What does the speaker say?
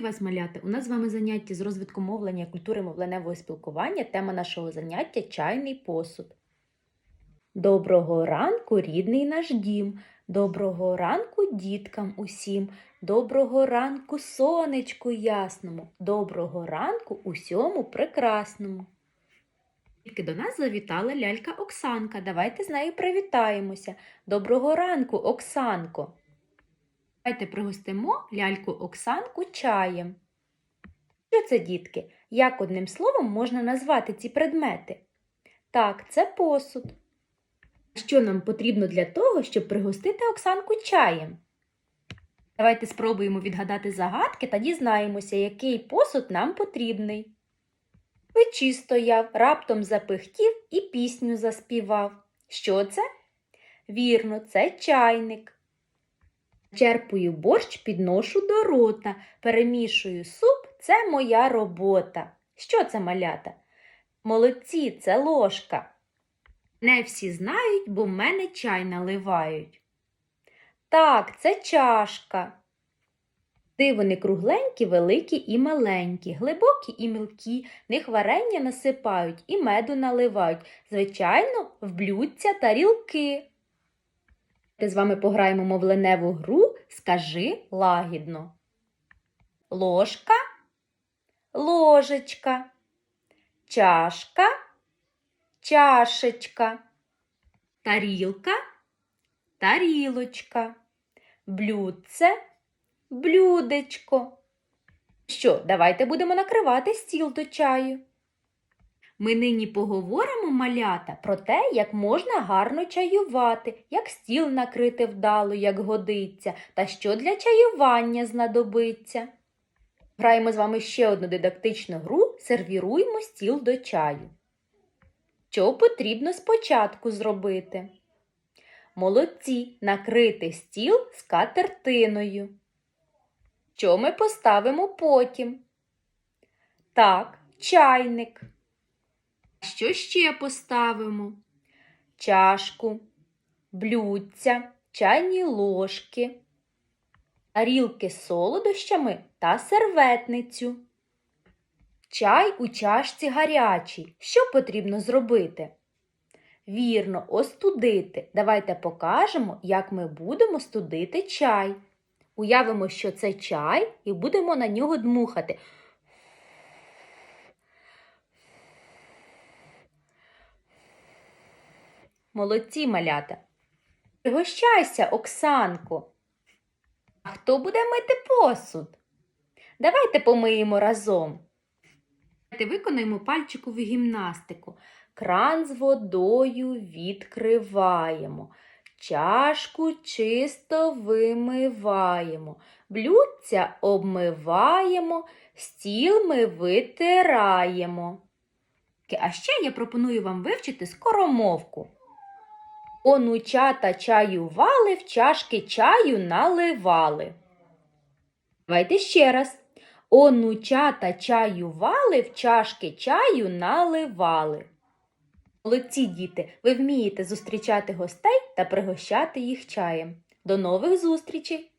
Вітаю вас, малята! У нас з вами заняття з розвитку мовлення, культури мовленевого спілкування. Тема нашого заняття чайний посуд. Доброго ранку, рідний наш дім. Доброго ранку діткам усім. Доброго ранку, сонечку ясному. Доброго ранку усьому прекрасному. Тільки до нас завітала лялька Оксанка. Давайте з нею привітаємося. Доброго ранку, Оксанко. Давайте пригостимо ляльку Оксанку чаєм. Що це, дітки? Як одним словом можна назвати ці предмети? Так, це посуд. Що нам потрібно для того, щоб пригостити Оксанку чаєм? Давайте спробуємо відгадати загадки та дізнаємося, який посуд нам потрібний. Печі стояв, раптом запихтів і пісню заспівав. Що це? Вірно, це чайник. Черпую борщ, підношу до рота, перемішую суп це моя робота. Що це малята? Молодці, це ложка. Не всі знають, бо в мене чай наливають. Так, це чашка. Ти вони кругленькі, великі і маленькі, глибокі і мілкі, них варення насипають і меду наливають. Звичайно, в блюдця тарілки. Ти з вами пограємо мовленеву гру. Скажи лагідно. Ложка, ложечка, чашка, чашечка, тарілка, тарілочка, блюдце, блюдечко. Що, давайте будемо накривати стіл до чаю. Ми нині поговоримо, малята, про те, як можна гарно чаювати, як стіл накрити вдало, як годиться, та що для чаювання знадобиться. Граємо з вами ще одну дидактичну гру сервіруємо стіл до чаю. Що потрібно спочатку зробити? Молодці накрити стіл скатертиною. Що ми поставимо потім? Так, чайник. Що ще поставимо? Чашку, блюдця, чайні ложки, тарілки з солодощами та серветницю. Чай у чашці гарячий. Що потрібно зробити? Вірно, остудити. Давайте покажемо, як ми будемо студити чай. Уявимо, що це чай, і будемо на нього дмухати. Молодці малята. Пригощайся, Оксанко. А хто буде мити посуд? Давайте помиємо разом. Давайте виконаємо пальчикову гімнастику. Кран з водою відкриваємо. Чашку чисто вимиваємо. Блюдця обмиваємо, стіл ми витираємо. А ще я пропоную вам вивчити скоромовку. Онучата чаювали, в чашки чаю наливали. Давайте ще раз. Онучата чаювали, в чашки чаю наливали. Молодці діти, ви вмієте зустрічати гостей та пригощати їх чаєм. До нових зустрічей!